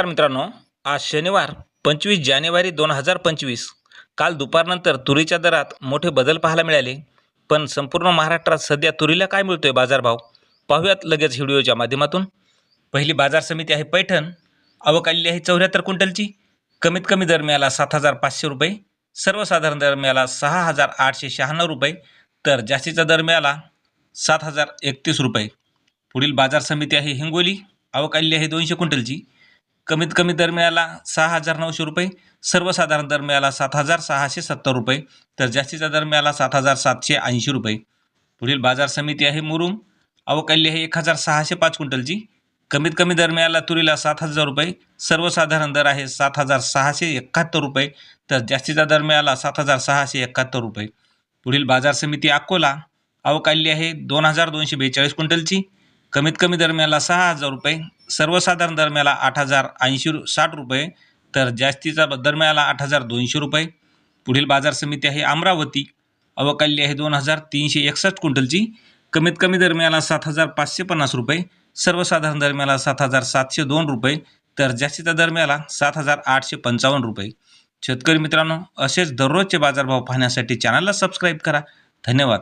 नमस्कार मित्रांनो आज शनिवार पंचवीस जानेवारी दोन हजार पंचवीस. काल दुपारनंतर तुरीच्या दरात मोठे बदल पाहायला मिळाले पण संपूर्ण महाराष्ट्रात सध्या तुरीला काय मिळतोय बाजारभाव? पाहूयात लगेच व्हिडिओच्या माध्यमातून. पहिली बाजार समिती आहे पैठण आवक आलेली आहे चौऱ्याहत्तर क्विंटलची. कमीत कमी दर मिळाला सात हजार पाचशे रुपये सर्वसाधारण दर मिळाला सहा हजार आठशे शहाण्णव रुपये तर जास्तीचा दर मिळाला सात हजार एकतीस रुपये. पुढील बाजार समिती आहे हिंगोली आवक आलेली आहे दोनशे क्विंटलची. कमीत कमी दर मिळाला सहा हजार नऊशे रुपये सर्वसाधारण दर मिळाला सात हजार सहाशे सत्तर रुपये तर जास्तीचा दर मिळाला सात हजार सातशे ऐंशी रुपये. पुढील बाजार समिती आहे मुरुम अवकाल्य आहे एक हजार सहाशे पाच क्विंटलची. कमीत कमी दर मिळाला तुरीला सात हजार रुपये सर्वसाधारण दर आहे सात हजार सहाशे एकाहत्तर रुपये तर जास्तीचा दर मिळाला सात हजार सहाशे एकाहत्तर रुपये. पुढील बाजार समिती अकोला अवकाल्य आहे दोन हजार दोनशे बेचाळीस क्विंटलची. कमीत कमी दरम्याला सहा हजार रुपये सर्वसाधारण दरम्याला आठ हजार ऐंशी रु साठ रुपये तर जास्तीचा दरम्याला आठ हजार दोनशे रुपये. पुढील बाजार समिती आहे अमरावती. अवकाली आहे दोन हजार तीनशे एकसष्ट क्विंटलची. कमीत कमी दरम्याला सात हजार पाचशे पन्नास रुपये सर्वसाधारण दरम्याला सात हजार सातशे दोन रुपये तर जास्तीचा दरम्याला सात हजार आठशे पंचावन्न रुपये. शेतकरी मित्रांनो असेच दररोजचे बाजारभाव पाहण्यासाठी चॅनलला सबस्क्राईब करा. धन्यवाद.